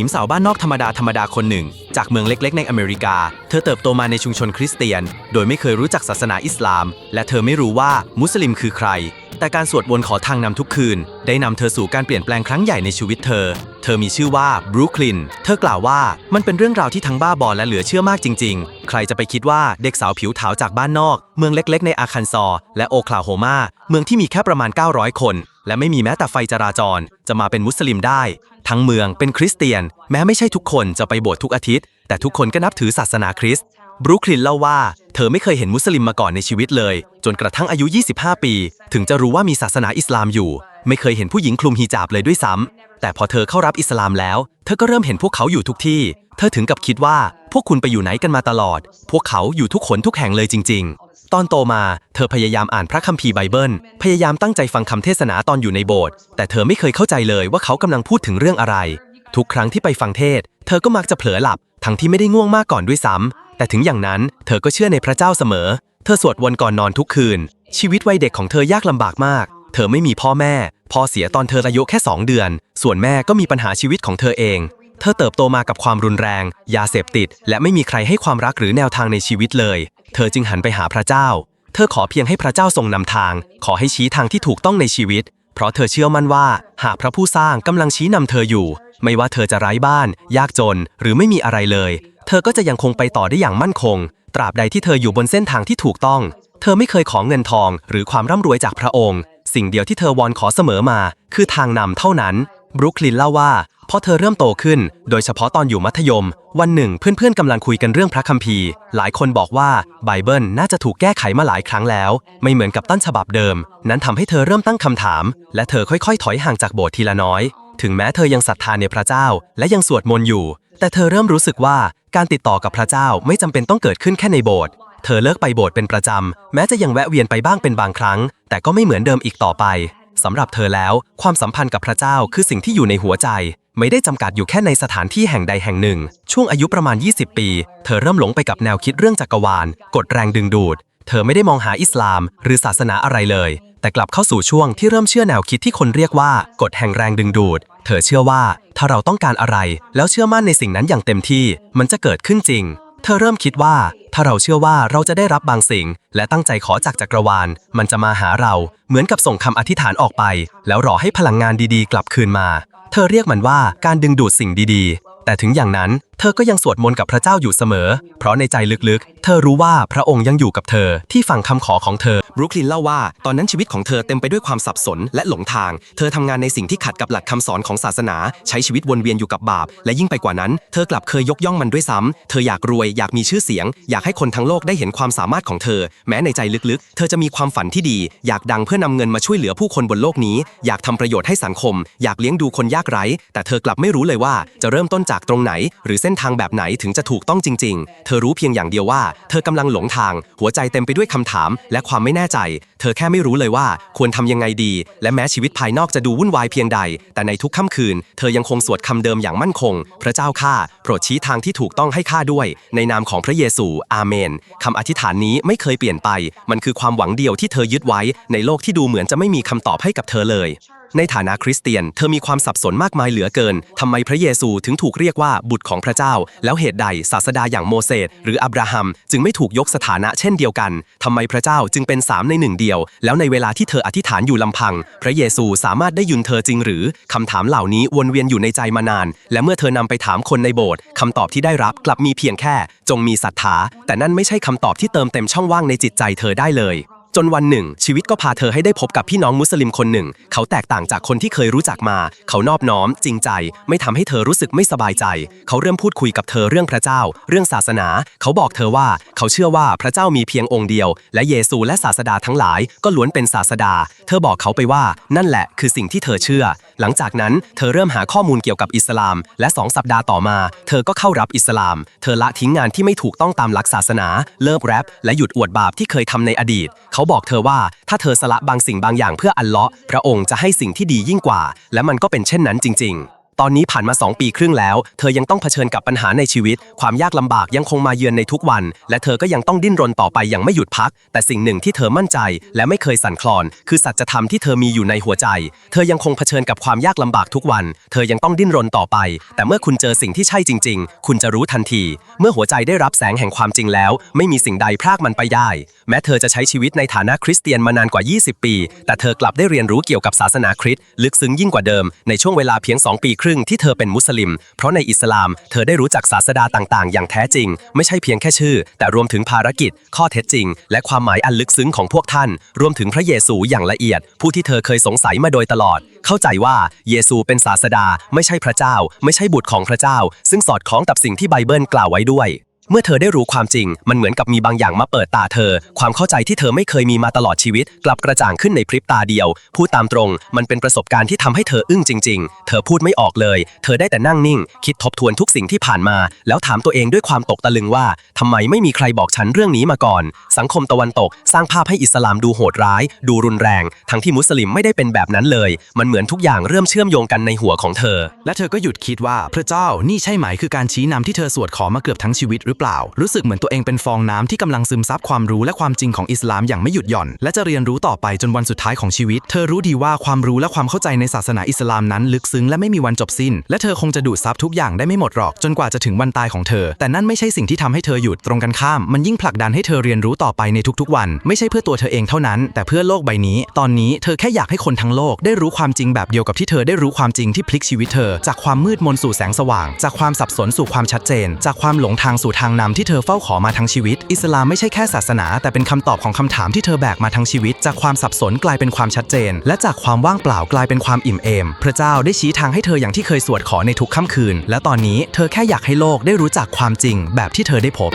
หญิงสาวบ้านนอกธรรมดาธรรมดาคนหนึ่ง จากเมืองเล็กๆ ในอเมริกา เธอเติบโตมาในชุมชนคริสเตียน โดยไม่เคยรู้จักศาสนาอิสลาม และเธอไม่รู้ว่ามุสลิมคือใคร แต่การสวดมนต์ขอทางนำทุกคืน ได้นำเธอสู่การเปลี่ยนแปลงครั้งใหญ่ในชีวิตเธอ เธอมีชื่อว่าบรูคลิน เธอกล่าวว่ามันเป็นเรื่องราวที่ทั้งบ้าบอและเหลือเชื่อมากจริง ๆ ใครจะไปคิดว่าเด็กสาวผิวขาวจากบ้านนอก เมืองเล็กๆ ในอาคันซอ และโอคลาโฮมาเมืองที่มีแค่ประมาณ 900 คน และไม่มีแม้แต่ไฟจราจร จะมาเป็นมุสลิมได้ ทั้งเมืองเป็นคริสเตียน แม้ไม่ใช่ทุกคนจะไปโบสถ์ทุกอาทิตย์ แต่ทุกคนก็นับถือศาสนาคริสต์บรูคลินเล่าว่าเธอไม่เคยเห็นมุสลิมมาก่อนในชีวิตเลย จนกระทั่งอายุ 25 ปี ถึงจะรู้ว่ามีศาสนาอิสลามอยู่ ไม่เคยเห็นผู้หญิงคลุมฮิญาบเลยด้วยซ้ำ แต่พอเธอเข้ารับอิสลามแล้ว เธอก็เริ่มเห็นพวกเขาอยู่ทุกที่ เธอถึงกับคิดว่าพวกคุณไปอยู่ไหนกันมาตลอด พวกเขาอยู่ทุกขนทุกแห่งเลยจริง ๆ ตอนโตมาเธอพยายามอ่านพระคัมภีร์ไบเบิล พยายามตั้งใจฟังคำเทศนาตอนอยู่ในโบสถ์ แต่เธอไม่เคยเข้าใจเลยว่าเขากำลังพูดถึงเรื่องอะไร ทุกครั้งที่ไปฟังเทศ เธอก็มักจะเผลอหลับ ทั้งที่ไม่ได้ง่วงมากก่อนด้วยซ้ำ แต่ถึงอย่างนั้น เธอก็เชื่อในพระเจ้าเสมอ เธอสวดวนก่อนนอนทุกคืน ชีวิตวัยเด็กของเธอยากลำบากมาก เธอไม่มีพ่อแม่ พ่อเสียตอนเธออายุแค่ 2 เดือน ส่วนแม่ก็มีปัญหาชีวิตของเธอเอง เธอเติบโตมากับความรุนแรง ยาเสพติด และไม่มีใครให้ความรักหรือแนวทางในชีวิตเลย เธอจึงหันไปหาพระเจ้า เธอขอเพียงให้พระเจ้าทรงนำทาง ขอให้ชี้ทางที่ถูกต้องในชีวิต เพราะเธอเชื่อมั่นว่า หากพระผู้สร้างกำลังชี้นำเธออยู่ ไม่ว่าเธอจะไร้บ้าน ยากจน หรือไม่มีอะไรเลย เธอก็จะยังคงไปต่อได้อย่างมั่นคง ตราบใดที่เธออยู่บนเส้นทางที่ถูกต้อง เธอไม่เคยขอเงินทอง หรือความร่ำรวยจากพระองค์ สิ่งเดียวที่เธอวอนขอเสมอมา คือทางนำเท่านั้น บรุคลินเล่าว่าพอเธอเริ่มโตขึ้น โดยเฉพาะตอนอยู่มัธยม วันหนึ่งเพื่อนๆกำลังคุยกันเรื่องพระคัมภีร์ หลายคนบอกว่าไบเบิลน่าจะถูกแก้ไขมาหลายครั้งแล้ว ไม่เหมือนกับต้นฉบับเดิม นั้นทำให้เธอเริ่มตั้งคำถาม และเธอค่อยๆ ถอยห่างจากโบสถ์ทีละน้อย ถึงแม้เธอยังศรัทธาในพระเจ้า และยังสวดมนต์อยู่ แต่เธอเริ่มรู้สึกว่าการติดต่อกับพระเจ้าไม่จำเป็นต้องเกิดขึ้นแค่ในโบสถ์ เธอเลิกไปโบสถ์เป็นประจำ แม้จะยังแวะเวียนไปบ้างเป็นบางครั้ง แต่ก็ไม่เหมือนเดิมอีกต่อไปสำหรับเธอแล้ว ความสัมพันธ์กับพระเจ้าคือสิ่งที่อยู่ในหัวใจ ไม่ได้จำกัดอยู่แค่ในสถานที่แห่งใดแห่งหนึ่ง ช่วงอายุประมาณ 20 ปี เธอเริ่มหลงไปกับแนวคิดเรื่องจักรวาล กฎแรงดึงดูด เธอไม่ได้มองหาอิสลาม หรือศาสนาอะไรเลย แต่กลับเข้าสู่ช่วงที่เริ่มเชื่อแนวคิดที่คนเรียกว่ากฎแห่งแรงดึงดูด เธอเชื่อว่า ถ้าเราต้องการอะไร แล้วเชื่อมั่นในสิ่งนั้นอย่างเต็มที่ มันจะเกิดขึ้นจริง เธอเริ่มคิดว่า ถ้าเราเชื่อว่าเราจะได้รับบางสิ่ง และตั้งใจขอจากจักรวาล มันจะมาหาเรา เหมือนกับส่งคำอธิษฐานออกไป แล้วรอให้พลังงานดีๆ กลับคืนมา เธอเรียกมันว่าการดึงดูดสิ่งดีๆแต่ถึงอย่างนั้น เธอก็ยังสวดมนต์กับพระเจ้าอยู่เสมอ เพราะในใจลึกๆ เธอรู้ว่าพระองค์ยังอยู่กับเธอที่ฟังคำขอของเธอบรูคลินเล่าว่า ตอนนั้นชีวิตของเธอเต็มไปด้วยความสับสนและหลงทาง เธอทำงานในสิ่งที่ขัดกับหลักคำสอนของศาสนา ใช้ชีวิตวนเวียนอยู่กับบาป และยิ่งไปกว่านั้น เธอกลับเคยยกย่องมันด้วยซ้ำ เธออยากรวยอยากมีชื่อเสียง อยากให้คนทั้งโลกได้เห็นความสามารถของเธอ แม้ในใจลึกๆ เธอจะมีความฝันที่ดี อยากดังเพื่อนำเงินมาช่วยเหลือผู้คนบนโลกนี้ อยากทำประโยชน์ให้สังคม อยากเลี้ยงดูคนยากไร้ แต่เธอกลับไม่รู้เลยว่าจะเริ่มต้นจากตรงไหน หรือเส้นทางแบบไหนถึงจะถูกต้องจริง ๆ เธอรู้เพียงอย่างเดียวว่า เธอกำลังหลงทาง หัวใจเต็มไปด้วยคำถาม และความไม่แน่ใจ เธอแค่ไม่รู้เลยว่าควรทำยังไงดี และแม้ชีวิตภายนอกจะดูวุ่นวายเพียงใด แต่ในทุกค่ำคืน เธอยังคงสวดคำเดิมอย่างมั่นคง พระเจ้าข้าโปรดชี้ทางที่ถูกต้องให้ข้าด้วย ในนามของพระเยซู อาเมนคำอธิษฐานนี้ไม่เคยเปลี่ยนไป มันคือความหวังเดียวที่เธอยึดไว้ ในโลกที่ดูเหมือนจะไม่มีคำตอบให้กับเธอเลย ในฐานะคริสเตียน เธอมีความสับสนมากมายเหลือเกิน ทำไมพระเยซูถึงถูกเรียกว่าบุตรของพระเจ้า แล้วเหตุใดศาสดาอย่างโมเสสหรืออับราฮัม จึงไม่ถูกยกสถานะเช่นเดียวกัน ทำไมพระเจ้าจึงเป็นสามในหนึ่งเดียว แล้วในเวลาที่เธออธิษฐานอยู่ลำพัง พระเยซูสามารถได้ยุนเธอจริงหรือ คำถามเหล่านี้วนเวียนอยู่ในใจมานาน และเมื่อเธอนำไปถามคนในโบสถ์คำตอบที่ได้รับกลับมีเพียงแค่ จงมีศรัทธา แต่นั่นไม่ใช่คำตอบที่เติมเต็มช่องว่างในจิตใจเธอได้เลย จนวันหนึ่ง ชีวิตก็พาเธอให้ได้พบกับพี่น้องมุสลิมคนหนึ่ง เขาแตกต่างจากคนที่เคยรู้จักมา เขานอบน้อม จริงใจ ไม่ทำให้เธอรู้สึกไม่สบายใจ เขาเริ่มพูดคุยกับเธอเรื่องพระเจ้า เรื่องศาสนา เขาบอกเธอว่าเขาเชื่อว่าพระเจ้ามีเพียงองค์เดียว และเยซูและศาสดาทั้งหลาย ก็ล้วนเป็นศาสดา เธอบอกเขาไปว่านั่นแหละคือสิ่งที่เธอเชื่อ หลังจากนั้นเธอเริ่มหาข้อมูลเกี่ยวกับอิสลาม และสองสัปดาห์ต่อมา เธอก็เข้ารับอิสลาม เธอละทิ้งงานที่ไม่ถูกต้องตามหลักศาสนา เลิกแรปและหยุดอวดบาปที่เคยทำในอดีต เขาบอกเธอว่าถ้าเธอสละบางสิ่งบางอย่างเพื่ออัลเลาะห์พระองค์จะให้สิ่งที่ดียิ่งกว่า และมันก็เป็นเช่นนั้นจริง ๆ ตอนนี้ผ่านมา 2 ปีครึ่งแล้ว เธอยังต้องเผชิญกับปัญหาในชีวิต ความยากลำบากยังคงมาเยือนในทุกวัน และเธอก็ยังต้องดิ้นรนต่อไปอย่างไม่หยุดพัก แต่สิ่งหนึ่งที่เธอมั่นใจ และไม่เคยสั่นคลอน คือสัจธรรมที่เธอมีอยู่ในหัวใจ เธอยังคงเผชิญกับความยากลำบากทุกวัน เธอยังต้องดิ้นรนต่อไป แต่เมื่อคุณเจอสิ่งที่ใช่จริง ๆ คุณจะรู้ทันที เมื่อหัวใจได้รับแสงแห่งความจริงแล้ว ไม่มีสิ่งใดพรากมันไปได้ แม้เธอจะใช้ชีวิตในฐานะคริสเตียนมานานกว่า 20 ปี แต่เธอกลับได้เรียนรู้เกี่ยวกับศาสนาคริสต์ลึกซึ้งยิ่งกว่าเดิมในช่วงเวลาเพียง2ปีครึ่งที่เธอเป็นมุสลิม เพราะในอิสลาม เธอได้รู้จักศาสดาต่างๆ อย่างแท้จริง ไม่ใช่เพียงแค่ชื่อ แต่รวมถึงภารกิจ ข้อเท็จจริง และความหมายอันลึกซึ้งของพวกท่าน รวมถึงพระเยซูอย่างละเอียด ผู้ที่เธอเคยสงสัยมาโดยตลอด เข้าใจว่าเยซูเป็นศาสดา ไม่ใช่พระเจ้า ไม่ใช่บุตรของพระเจ้า ซึ่งสอดคล้องกับสิ่งที่ไบเบิลกล่าวไว้ด้วย เมื่อเธอได้รู้ความจริง มันเหมือนกับมีบางอย่างมาเปิดตาเธอ ความเข้าใจที่เธอไม่เคยมีมาตลอดชีวิต กลับกระจ่างขึ้นในพริบตาเดียว พูดตามตรง มันเป็นประสบการณ์ที่ทำให้เธออึ้งจริง ๆ เธอพูดไม่ออกเลย เธอได้แต่นั่งนิ่ง คิดทบทวนทุกสิ่งที่ผ่านมา แล้วถามตัวเองด้วยความตกตะลึงว่าทำไมไม่มีใครบอกฉันเรื่องนี้มาก่อน สังคมตะวันตก สร้างภาพให้อิสลามดูโหดร้าย ดูรุนแรง ทั้งที่มุสลิมไม่ได้เป็นแบบนั้นเลย มันเหมือนทุกอย่างเริ่มเชื่อมโยงกันในหัวของเธอ และเธอก็หยุดคิดว่าพระเจ้านี่ใช่ไหมคือการชี้นำที่เธอสวดขอมาเกือบทั้งชีวิตหรือเปล่า รู้สึกเหมือนตัวเองเป็นฟองน้ำที่กำลังซึมซับความรู้และความจริงของอิสลามอย่างไม่หยุดหย่อน และจะเรียนรู้ต่อไปจนวันสุดท้ายของชีวิต เธอรู้ดีว่าความรู้และความเข้าใจในศาสนาอิสลามนั้น ลึกซึ้งและไม่มีวันจบสิ้น และเธอคงจะดูดซับทุกอย่างได้ไม่หมดหรอก จนกว่าจะถึงวันตายของเธอ แต่นั่นไม่ใช่สิ่งที่ทำให้เธอหยุดตรงกันข้าม มันยิ่งผลักดันให้เธอเรียนรู้ต่อไปในทุกๆวัน ไม่ใช่เพื่อตัวเธอเองเท่านั้น แต่เพื่อโลกใบนี้ ตอนนี้เธอแค่อยากให้คนทั้งโลกได้รู้ความจริงแบบเดียวกับที่เธอได้รู้ความจริงที่พลิกชีวิตเธอ จากความมืดมนสู่แสงสว่าง จากความสับสนสู่ความชัดเจน จากความหลงทางสู่ทางนำที่เธอเฝ้าขอมาทั้งชีวิต อิสลามไม่ใช่แค่ศาสนา แต่เป็นคำตอบของคำถามที่เธอแบกมาทั้งชีวิต จากความสับสนกลายเป็นความชัดเจน และจากความว่างเปล่ากลายเป็นความอิ่มเอม พระเจ้าได้ชี้ทางให้เธออย่างที่เคยสวดขอในทุกค่ำคืน และตอนนี้เธอแค่อยากให้โลกได้รู้จักความจริงแบบที่เธอได้พบ